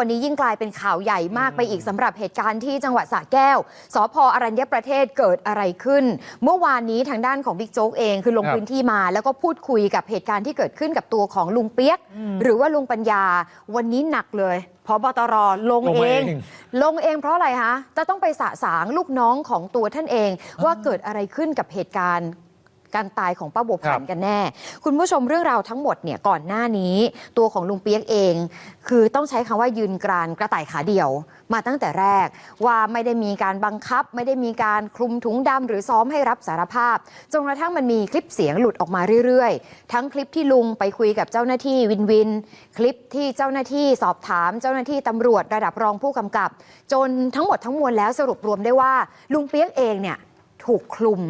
วันนี้ยิ่งกลายเป็นข่าวใหญ่มากไปอีกสำหรับเหตุการณ์ที่จังหวัดสระแก้ว สพอรัญญประเทศเกิดอะไรขึ้น เมื่อวานนี้ทางด้านของบิ๊กโจ๊กเองคือลงครับพื้นที่มาแล้วก็พูดคุยกับเหตุการณ์ที่เกิดขึ้นกับตัวของลุงเปียก หรือว่าลุงปัญญา วันนี้หนักเลยพบตรลงลงเอมาเองงลงเองเพราะอะไรคะจะต้องไปสะสางลูกน้องของตัวท่านเองว่าเกิดอะไรขึ้นกับเหตุการณ์ การตายของป้าบัวผันครับกันแน่ คุณผู้ชมเรื่องราวทั้งหมดเนี่ยก่อนหน้านี้ ตัวของลุงเปียกเอง คือต้องใช้คำว่ายืนกรานกระต่ายขาเดี่ยว มาตั้งแต่แรกว่าไม่ได้มีการบังคับ ไม่ได้มีการคลุมถุงดำหรือซ้อมให้รับสารภาพจนกระทั่งมันมีคลิปเสียงหลุดออกมาเรื่อยๆ ทั้งคลิปที่ลุงไปคุยกับเจ้าหน้าที่วินวิน คลิปที่เจ้าหน้าที่สอบถาม เจ้าหน้าที่ตำรวจระดับรองผู้กำกับ จนทั้งหมดทั้งมวลแล้วสรุปรวมได้ว่า ลุงเปียกเองเนี่ยถูกคลุม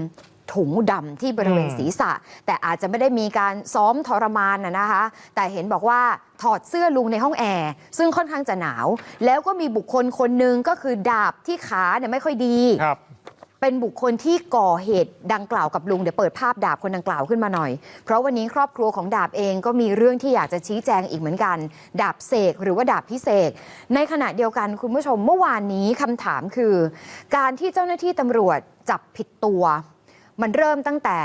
ถุงดำที่บริเวณอืมศีรษะ แต่อาจจะไม่ได้มีการซ้อมทรมานนะนะคะ แต่เห็นบอกว่าถอดเสื้อลุงในห้องแอร์ซึ่งค่อนข้างจะหนาว แล้วก็มีบุคคลคนหนึ่งก็คือดาบที่ขาเนี่ยไม่ค่อยดี ครับเป็นบุคคลที่ก่อเหตุดังกล่าวกับลุงเดี๋ยวเปิดภาพดาบคนดังกล่าวขึ้นมาหน่อย เพราะวันนี้ครอบครัวของดาบเองก็มีเรื่องที่อยากจะชี้แจงอีกเหมือนกัน ดาบเสกหรือว่าดาบพิเศษ ในขณะเดียวกันคุณผู้ชมเมื่อวานนี้คำถามคือ การที่เจ้าหน้าที่ตำรวจจับผิดตัว มันเริ่มตั้งแต่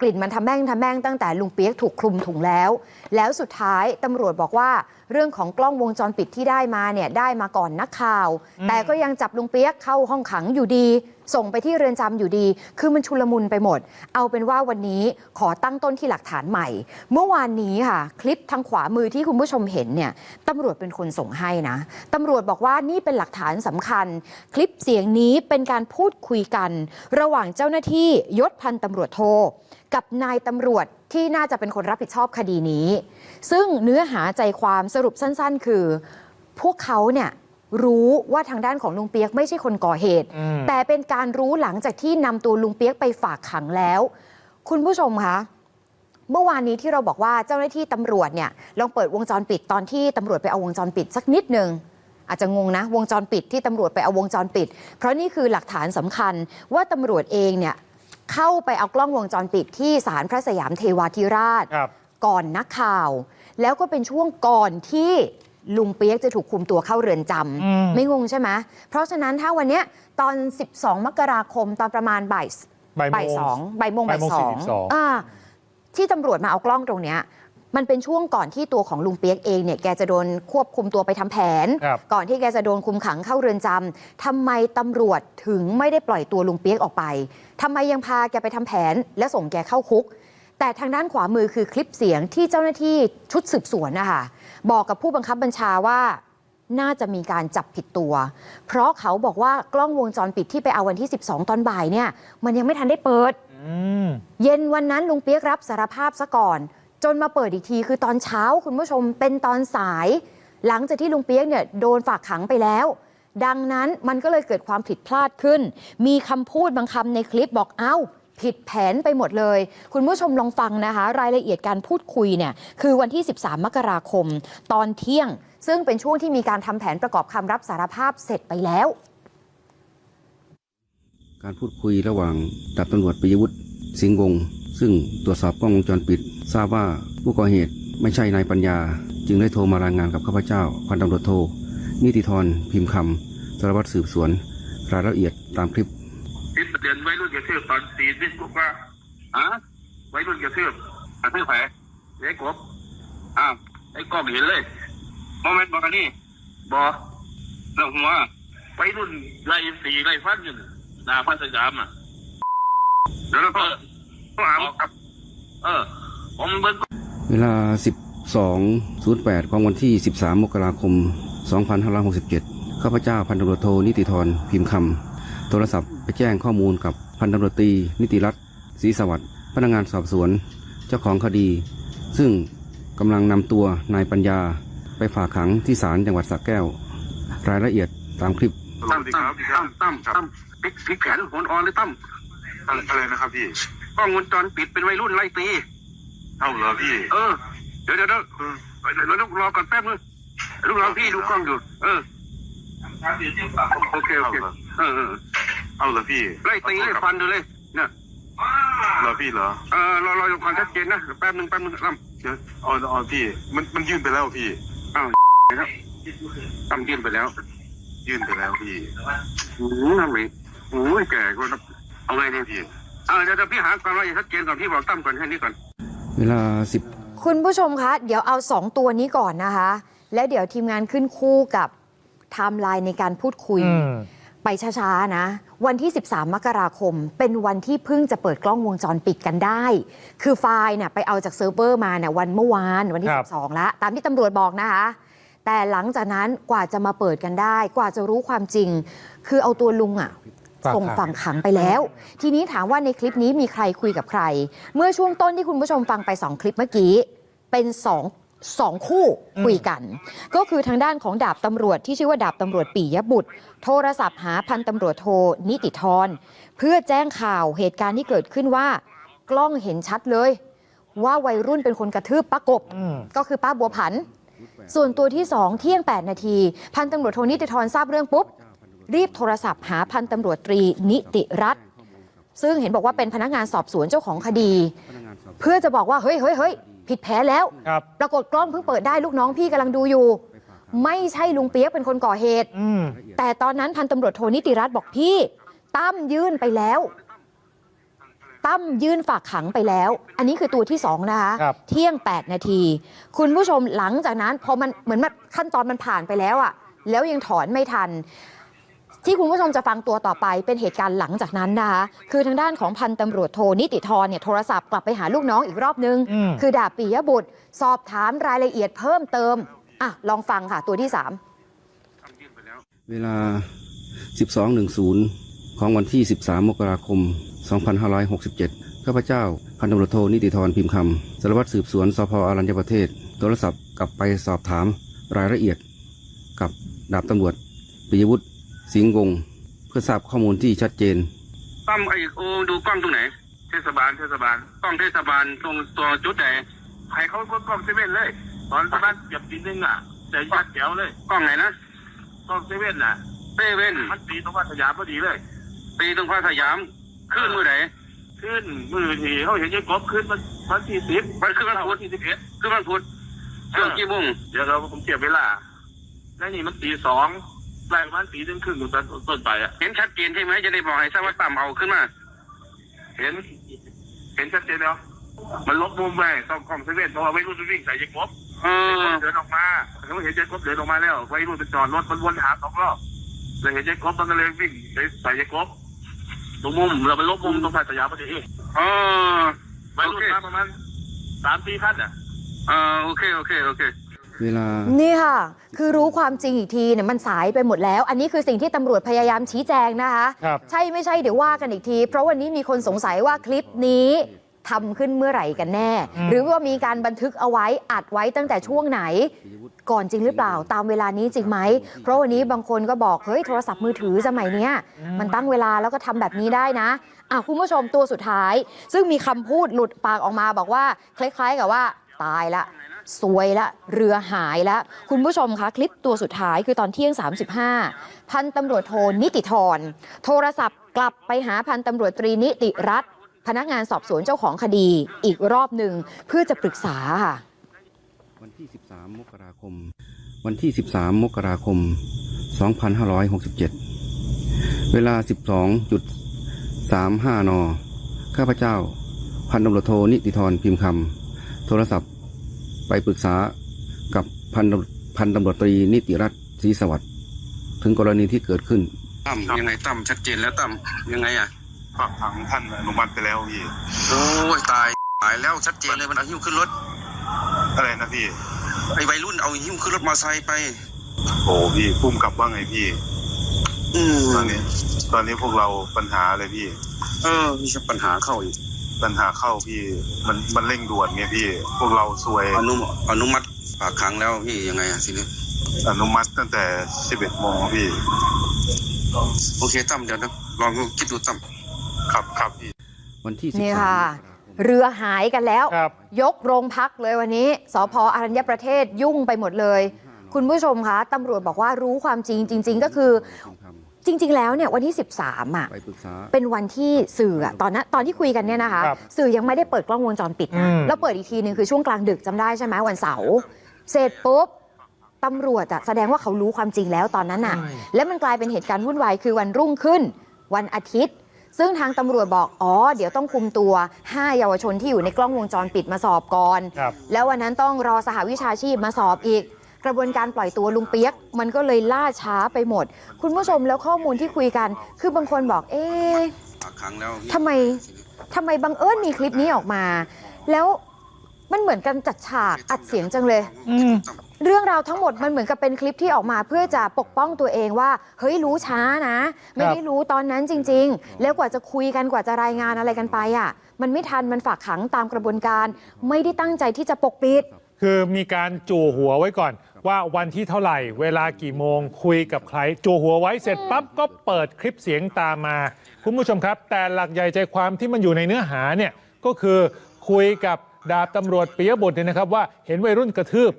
กลิ่นมันทำแม่งทำแม่งตั้งแต่ลุงเปียกถูกคลุมถุงแล้ว แล้วสุดท้ายตำรวจบอกว่า เรื่องของกล้องวงจรปิดที่ได้มาเนี่ยได้มาก่อนนักข่าว แต่ก็ยังจับลุงเปียกเข้าห้องขังอยู่ดี ส่งไปที่เรือนจำอยู่ดี คือมันชุลมุนไปหมด เอาเป็นว่าวันนี้ขอตั้งต้นที่หลักฐานใหม่ เมื่อวานนี้ค่ะ คลิปทางขวามือที่คุณผู้ชมเห็นเนี่ยตำรวจเป็นคนส่งให้นะตำรวจบอกว่านี่เป็นหลักฐานสำคัญ คลิปเสียงนี้เป็นการพูดคุยกัน ระหว่างเจ้าหน้าที่ยศพันตำรวจโทกับนายตำรวจที่น่าจะเป็นคนรับผิดชอบคดีนี้ ซึ่งเนื้อหาใจความสรุปสั้น ๆ คือ พวกเขาเนี่ย รู้ว่าทางด้านของลุงเปียกไม่ใช่คนก่อเหตุอืมแต่เป็นการรู้หลังจากที่นำตัวลุงเปียกไปฝากขังแล้ว คุณผู้ชมคะเมื่อวานนี้ที่เราบอกว่าเจ้าหน้าที่ตำรวจเนี่ยลองเปิดวงจรปิดตอนที่ตำรวจไปเอาวงจรปิดสักนิดหนึ่งอาจจะงงนะ วงจรปิดที่ตำรวจไปเอาวงจรปิด เพราะนี่คือหลักฐานสำคัญว่าตำรวจเองเนี่ยเข้าไปเอากล้องวงจรปิดที่ศาลพระสยามเทวาธิราชครับก่อนนักข่าว แล้วก็เป็นช่วงก่อนที่ ลุงเปียกจะถูกคุมตัวเข้าเรือนจอืมำไม่งงใช่ไหมเพราะฉะนั้นถ้าวันเนี้ยตอน 12 มกราคมตอนประมาณบ่าย บ่ายโมงบ่ายสองบ่ายโมงบ่าบ่ายยโมงสอง42 อ่าที่ตำรวจมาเอากล้องตรงเนี้ยมันเป็นช่วงก่อนที่ตัวของลุงเปียกเองเนี่ยแกจะโดนควบคุมตัวไปทำแผน ครับ ก่อนที่แกจะโดนคุมขังเข้าเรือนจำทำไมตำรวจถึงไม่ได้ปล่อยตัวลุงเปียกออกไปทำไมยังพาแกไปทำแผน และส่งแกเข้าคุก แต่ทางด้านขวามือคือคลิปเสียงที่เจ้าหน้าที่ชุดสืบสวนนะคะบอกกับผู้บังคับบัญชาว่าน่าจะมีการจับผิดตัว เพราะเขาบอกว่ากล้องวงจรปิดที่ไปเอาวันที่ 12 ตอนบ่ายเนี่ย มันยังไม่ทันได้เปิดอืมเย็นวันนั้นลุงเปียกรับสารภาพซะก่อน จนมาเปิดอีกทีคือตอนเช้าคุณผู้ชมเป็นตอนสาย หลังจากที่ลุงเปียกเนี่ยโดนฝากขังไปแล้ว ดังนั้นมันก็เลยเกิดความผิดพลาดขึ้น มีคำพูดบางคำในคลิปบอกเอ้า ผิดแผนไปหมดเลย คุณผู้ชมลองฟังนะคะ รายละเอียดการพูดคุยเนี่ยคือวันที่ 13 มกราคม ตอนเที่ยง ซึ่งเป็นช่วงที่มีการทำแผนประกอบคำรับสารภาพเสร็จไปแล้ว การพูดคุยระหว่างดาบตำรวจปิยวุฒิสิงห์วงศ์ซึ่งตรวจสอบกล้องวงจรปิด ทราบว่าผู้ก่อเหตุไม่ใช่นายปัญญา จึงได้โทรมารายงานกับข้าพเจ้าพันตำรวจโทนิติธรพิมพ์คำสารวัตรสืบสวน รายละเอียดตามคลิป กระทืบตอนตีนิดกุกว่าฮะไว้รุ่นกระทืบกระทืบแผลไอ้กบอ้าวไอ้กล้องเห็นเลยโมเมนต์บอกกันนี่บอแล้วหัวไว้รุ่นไล่สีไล่ฟันอยู่นะหน้าพันสยามอะเดี๋ยวเราก็ต้องหาครับเออผมเบิ้งเวลา12.08ของวันที่13มมกราคม2567ข้าพเจ้าพันตำรวจโทนิติธรพิมพ์คำโทรศัพท์ไปแจ้งข้อมูลกับ พันตำรวจตรีนิติรัตน์ศรีสวัสดิ์พนักงานสอบสวน เจ้าของคดี ซึ่งกำลังนำตัวนายปัญญาไปฝากขังที่ศาลจังหวัดสระแก้ว รายละเอียดตามคลิปตั้มตั้มตั้มตั้มตั้มพลิกพลิกแขนหัวอ่อนเลยตั้มอะไรอะไรนะครับพี่กล้องวงจรปิดเป็นวัยรุ่นไล่ตีเอ้าเหรอพี่ เออ เดี๋ยวเดี๋ยวเดี๋ยวเดี๋ยวลูกรอก่อนแป๊บนึงลูกรอพี่ดูกล้องอยู่ เออโอเคโอเคเออ เออเอาเหรอพี่ไล่ตีไล่ฟันดูเลยเนี่ยเหรอพี่เหรอเออรอรออยู่ความชัดเจนนะแป๊บนึงแป๊บนึงลเดี๋ยวอ๋ออ๋อพี่ มันมันยื่นไปแล้วพี่ำอ้าวครับตั้มยื่นไปแล้ว ยื่นไปแล้วพี่อืมทำไมโอ้ยแก่ก็เอาไงดีพี่อ่าเดี๋ยวเดี๋ยวพี่หาความละเอียดชัดเจนก่อนพี่บอกตั้มก่อนแค่นี้ก่อน เวลาสิบคุณผู้ชมคะ เดี๋ยวเอา2ตัวนี้ก่อนนะคะ แล้วเดี๋ยวทีมงานขึ้นคู่กับไทม์ไลน์ในการพูดคุยอืม ไปช้าๆนะ วันที่ 13 มกราคม เป็นวันที่เพิ่งจะเปิดกล้องวงจรปิดกันได้ คือไฟล์เนี่ยไปเอาจากเซิร์ฟเวอร์มาเนี่ยวันเมื่อวานวันที่ ครับ 12แล้วตามที่ตำรวจบอกนะคะ แต่หลังจากนั้นกว่าจะมาเปิดกันได้ กว่าจะรู้ความจริง คือเอาตัวลุงอะส่งฝังขังไปแล้ว ทีนี้ถามว่าในคลิปนี้มีใครคุยกับใคร เมื่อช่วงต้นที่คุณผู้ชมฟังไป2คลิปเมื่อกี้ เป็นสอง สองคู่คุยกัน ก็คือทางด้านของดาบตำรวจที่ชื่อว่าดาบตำรวจปียบุตร โทรศัพท์หาพันตำรวจโทนิติธรเพื่อแจ้งข่าวเหตุการณ์ที่เกิดขึ้นว่า กล้องเห็นชัดเลย ว่าวัยรุ่นเป็นคนกระทืบป้ากบอืมก็คือป้าบัวผัน ส่วนตัวที่2เที่ยง 8 นาที พันตำรวจโทนิติธรทราบเรื่องปุ๊บ รีบโทรศัพท์หาพันตำรวจตรีนิติรัตน์ซึ่งเห็นบอกว่าเป็นพนักงานสอบสวนเจ้าของคดีพนักงานสอบเพื่อจะบอกว่าเฮ้ยเฮ้ยเฮ้ย ผิดแผนแล้ว ครับ ปรากฏกล้องเพิ่งเปิดได้ลูกน้องพี่กำลังดูอยู่ ไม่ใช่ลุงเปียกเป็นคนก่อเหตุ อืม แต่ตอนนั้นพันตำรวจโทนิติรัตน์บอกพี่ตั้มยื่นไปแล้วตั้มยื่นฝากขังไปแล้ว อันนี้คือตัวที่สองนะคะครับ เที่ยง 8 นาที คุณผู้ชมหลังจากนั้นพอมันเหมือนมันขั้นตอนมันผ่านไปแล้วอะแล้วยังถอนไม่ทัน ที่คุณผู้ชมจะฟังตัวต่อไปเป็นเหตุการณ์หลังจากนั้นนะคะคือทางด้านของพันตำรวจโทนิติธรเนี่ยโทรศัพท์กลับไปหาลูกน้องอีกรอบนึงอืมคือดาบปิยบุตร สอบถามรายละเอียดเพิ่มเติมอะลองฟังค่ะตัวที่สามเวลา 12.10 ของวันที่ 13 มกราคม 2567 ข้าพเจ้าพันตำรวจโทนิติธรพิมพ์คำสารวัตรสืบสวนสพอรัญญประเทศ โทรศัพท์กลับไปสอบถามรายละเอียดกับดาบตำรวจปิยวุฒิ สิงห์วงศ์เพื่อทราบข้อมูลที่ชัดเจนตั้มไอ้โอดูกล้องตรงไหน เทศบาลเทศบาลกล้องเทศบาลตรงตัวจุดไหนใครเขาก็กล้องเซเว่นเลย ตอนประมาณเกือบตีนึงอะใจยัดแถวเลยกล้องไหนนะกล้องเซเว่นน่ะเซเว่นมันตีตรงวัดสยามพอดีเลย ตีตรงพัทยามขึ้นมือไหนขึ้นมือที่เขาเห็นยังกบขึ้นมันมันที่สิบมันขึ้นมันพุธที่สิบเอ็ดขึ้นมันพุธช่วงกี่โมงเดี๋ยวเราผมเก็บเวลาแล้วนี่มันตีสอง แรงมันตีหนึ่งครึ่งต้นต้นไปอะ เห็นชัดเจนใช่ไหมจะได้บอกให้ทราบว่าต่ำเอาขึ้นมา เห็น เห็นชัดเจนแล้ว มันลบมุมไปต้องกล้องเซเว่นเพราะว่าไม่รู้จะวิ่งใส่ยังกบเออเดินออกมาเขาเห็นยายกบเดินออกมาแล้วไว้รุ่นไปจอดรถมันวนหาสองรอบเลยเห็นยายกบมันก็เลยวิ่งไปใส่ยายกบตรงมุมเราไปลบมุมตรงพัทยาพอดีอ๋อไว้รุ่นมาประมาณสามสี่ขั้นอะอ่าโอเคโอเคโอเค เวลา นี่ค่ะ คือรู้ความจริงอีกทีเนี่ยมันสายไปหมดแล้ว อันนี้คือสิ่งที่ตำรวจพยายามชี้แจงนะคะ ครับ ใช่ไม่ใช่เดี๋ยวว่ากันอีกที เพราะวันนี้มีคนสงสัยว่าคลิปนี้ทำขึ้นเมื่อไหร่กันแน่อืมหรือว่ามีการบันทึกเอาไว้อัดไว้ตั้งแต่ช่วงไหน ก่อนจริงหรือเปล่าตามเวลานี้จริงไหม เพราะวันนี้บางคนก็บอกเฮ้ยโทรศัพท์มือถือสมัยเนี้ยมันตั้งเวลาแล้วก็ทำแบบนี้ได้นะอะคุณผู้ชมตัวสุดท้าย ซึ่งมีคำพูดหลุดปากออกมาบอกว่าคล้ายๆกับว่าตายละ สวยละ เรือหายละ คุณผู้ชมคะคลิปตัวสุดท้ายคือตอนเที่ยง 35 พันตำรวจโทนิติธร โทรศัพท์กลับไปหาพันตำรวจตรีนิติรัตน์พนักงานสอบสวนเจ้าของคดีอีกรอบหนึ่งเพื่อจะปรึกษาค่ะ วันที่ 13 มกราคม วันที่ 13 มกราคม 2567 เวลา 12.35 น ข้าพเจ้า พันตำรวจโทนิติธรพิมพ์คำ โทรศัพท์ ไปปรึกษากับพันตำพันตำรวจตรีนิติรัตน์ศรีสวัสดิ์ถึงกรณีที่เกิดขึ้นตั้มยังไงตั้มชัดเจนแล้วตั้มยังไงอะฝากขังท่านอนุมัติไปแล้วพี่โอ้ยตายตายแล้วชัดเจนเลยมันเอาหิ้วขึ้นรถอะไรนะพี่ไอ้วัยรุ่นเอาหิ้วขึ้นรถมอเตอร์ไซค์ไปโอ้พี่พุ่มกลับว่าไงพี่อืมตอนนี้ ตอนนี้พวกเราปัญหาอะไรพี่ เออมีปัญหาเข้าอีก ปัญหาเข้าพี่ มันมันเร่งด่วนไงพี่ พวกเราซวยอนุอนุมัติฝากขังแล้วพี่ยังไงอะทีนี้อนุมัติตั้งแต่11โมงพี่ โอเคตั้มเดี๋ยวนะลองคิดดูตั้มครับครับพี่ วันที่นี่13ค่ะเรือหายกันแล้ว ครับ ยกโรงพักเลยวันนี้สพอรัญญประเทศยุ่งไปหมดเลย คุณผู้ชมคะตำรวจบอกว่ารู้ความจริงจริง ๆ ก็คือ จริง ๆ แล้วเนี่ยวันที่ 13อะไปปรึกษา เป็นวันที่สื่ออะตอนนั้นตอนที่คุยกันเนี่ยนะคะ ครับสื่อยังไม่ได้เปิดกล้องวงจรปิดนะอืม แล้วเปิดอีกทีหนึ่งคือช่วงกลางดึกจำได้ใช่ไหมวันเสาร์เสร็จปุ๊บตำรวจอะแสดงว่าเขารู้ความจริงแล้วตอนนั้นอะใช่แล้วมันกลายเป็นเหตุการณ์วุ่นวายคือวันรุ่งขึ้น วันอาทิตย์ ซึ่งทางตำรวจบอกอ๋อเดี๋ยวต้องคุมตัว 5 เยาวชนที่อยู่ในกล้องวงจรปิดมาสอบก่อน ครับ แล้ววันนั้นต้องรอสหวิชาชีพมาสอบอีก กระบวนการปล่อยตัวลุงเปียก มันก็เลยล่าช้าไปหมด คุณผู้ชมแล้วข้อมูลที่คุยกัน คือบางคนบอก เอ๊ะฝากขังแล้วทำไมทำไมบังเอิญมีคลิปนี้ออกมา แล้วมันเหมือนกันจัดฉากอัดเสียงจังเลยอืมเรื่องราวทั้งหมดมันเหมือนกับเป็นคลิปที่ออกมาเพื่อจะปกป้องตัวเองว่า เฮ้ยรู้ช้านะ ไม่ได้รู้ตอนนั้นจริง ๆ แล้วกว่าจะคุยกันกว่าจะรายงานอะไรกันไปอะ มันไม่ทันมันฝากขังตามกระบวนการ ไม่ได้ตั้งใจที่จะปกปิด คือมีการจู่หัวไว้ก่อน ว่าวันที่เท่าไหร่ เวลากี่โมงคุยกับใคร จู่หัวไว้เสร็จปั๊บก็เปิดคลิปเสียงตามมา คุณผู้ชมครับ แต่หลักใหญ่ใจความที่มันอยู่ในเนื้อหาเนี่ยก็คือคุยกับดาบตำรวจปิยบุตรเนี่ยนะครับ ว่าเห็นวัยรุ่นกระทืบ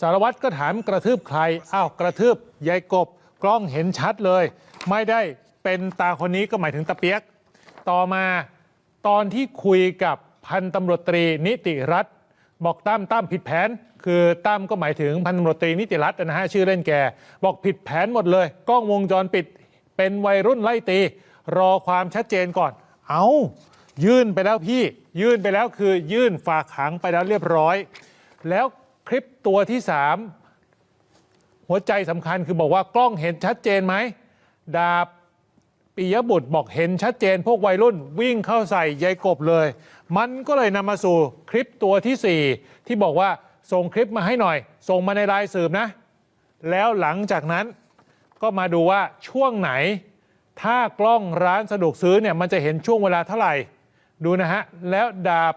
สารวัตรก็ถามกระทืบใครอ้าวกระทืบยายกบกล้องเห็นชัดเลย ไม่ได้เป็นตาคนนี้ก็หมายถึงตาเปียก ต่อมาตอนที่คุยกับพันตำรวจตรีนิติรัตน บอกตั้มตั้มผิดแผน คือตั้มก็หมายถึงพันตำรวจตรีนิติรัตน์นะฮะชื่อเล่นแก บอกผิดแผนหมดเลย กล้องวงจรปิดเป็นวัยรุ่นไล่ตี รอความชัดเจนก่อน เอายื่นไปแล้วพี่ ยื่นไปแล้วคือยื่นฝากขังไปแล้วเรียบร้อย แล้วคลิปตัวที่สามหัวใจสำคัญคือบอกว่ากล้องเห็นชัดเจนไหมดาบ ปิยบุตรบอกเห็นชัดเจนพวกวัยรุ่นวิ่งเข้าใส่ยายกบเลย มันก็เลยนำมาสู่คลิปตัวที่ 4 ที่บอกว่าส่งคลิปมาให้หน่อย ส่งมาในรายสืบนะ แล้วหลังจากนั้นก็มาดูว่าช่วงไหน ถ้ากล้องร้านสะดวกซื้อเนี่ยมันจะเห็นช่วงเวลาเท่าไหร่ ดูนะฮะ แล้วดาบ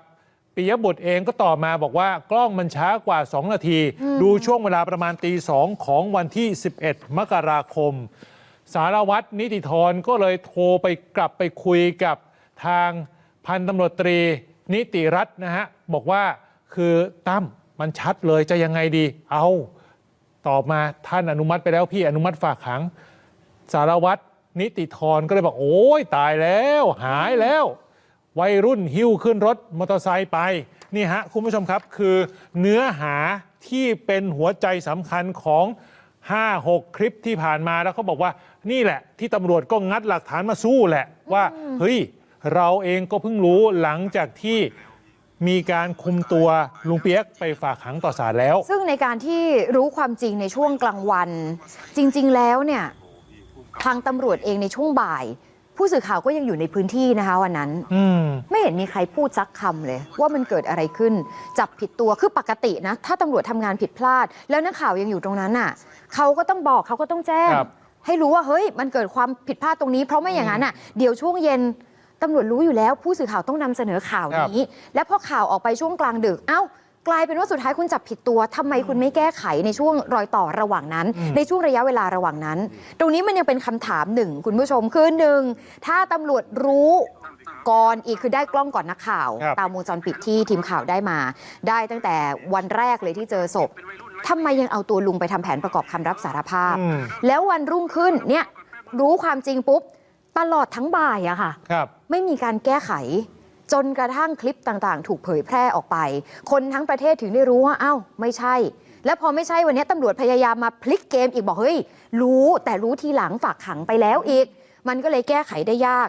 ปิยบุตรเองก็ต่อบมาบอกว่ากล้องมันช้ากว่า 2 นาที ดูช่วงเวลาประมาณตีสองของวันที่ 11 มกราคม สารวัตรนิติธรก็เลยโทรไปกลับไปคุยกับทางพันตำรวจตรีนิติรัตน์นะฮะ บอกว่าคือตั้มมันชัดเลยจะยังไงดี เอาตอบมาท่านอนุมัติไปแล้วพี่อนุมัติฝากขัง สารวัตรนิติธรก็เลยบอกโอ้ยตายแล้ว หายแล้ว วัยรุ่นหิ้วขึ้นรถมอเตอร์ไซค์ไป นี่ฮะ คุณผู้ชมครับคือเนื้อหาที่เป็นหัวใจสำคัญของ 5-6 คลิปที่ผ่านมาแล้วเขาบอกว่า นี่แหละ ที่ตำรวจก็งัดหลักฐานมาสู้แหละว่า เฮ้ย เราเองก็เพิ่งรู้หลังจากที่มีการคุมตัวลุงเปียกไปฝากขังต่อศาลแล้ว ซึ่งในการที่รู้ความจริงในช่วงกลางวัน จริง ๆ แล้วเนี่ยทางตำรวจเองในช่วงบ่าย ผู้สื่อข่าวก็ยังอยู่ในพื้นที่นะคะวันนั้นอืมไม่เห็นมีใครพูดซักคำเลย ว่ามันเกิดอะไรขึ้น จับผิดตัวคือปกตินะ ถ้าตำรวจทำงานผิดพลาด แล้วนักข่าวยังอยู่ตรงนั้นน่ะ เขาก็ต้องบอกเขาก็ต้องแจ้งครับ ให้รู้ว่าเฮ้ยมันเกิดความผิดพลาดตรงนี้ เพราะไม่อย่างนั้นน่ะเดี๋ยวช่วงเย็นตำรวจรู้อยู่แล้ว ผู้สื่อข่าวต้องนำเสนอข่าวนี้ และพอข่าวออกไปช่วงกลางดึกเอ้า กลายเป็นว่าสุดท้ายคุณจับผิดตัวทำไมคุณไม่แก้ไขในช่วงรอยต่อระหว่างนั้น ในช่วงระยะเวลาระหว่างนั้น ตรงนี้มันยังเป็นคำถามหนึ่งคุณผู้ชมคือหนึ่งถ้าตำรวจรู้ก่อนอีกคือได้กล้องก่อนนักข่าว ครับ ตามวงจรปิดที่ทีมข่าวได้มา ได้ตั้งแต่วันแรกเลยที่เจอศพ ทำไมยังเอาตัวลุงไปทำแผนประกอบคำรับสารภาพอืมแล้ววันรุ่งขึ้นเนี่ยรู้ความจริงปุ๊บ ตลอดทั้งบ่ายอะค่ะครับไม่มีการแก้ไข จนกระทั่งคลิปต่างๆ ถูกเผยแพร่ออกไป คนทั้งประเทศถึงได้รู้ว่าเอ้าไม่ใช่ แล้วพอไม่ใช่วันนี้ตำรวจพยายามมาพลิกเกมอีกบอกเฮ้ย รู้แต่รู้ทีหลังฝากขังไปแล้วอีก มันก็เลยแก้ไขได้ยาก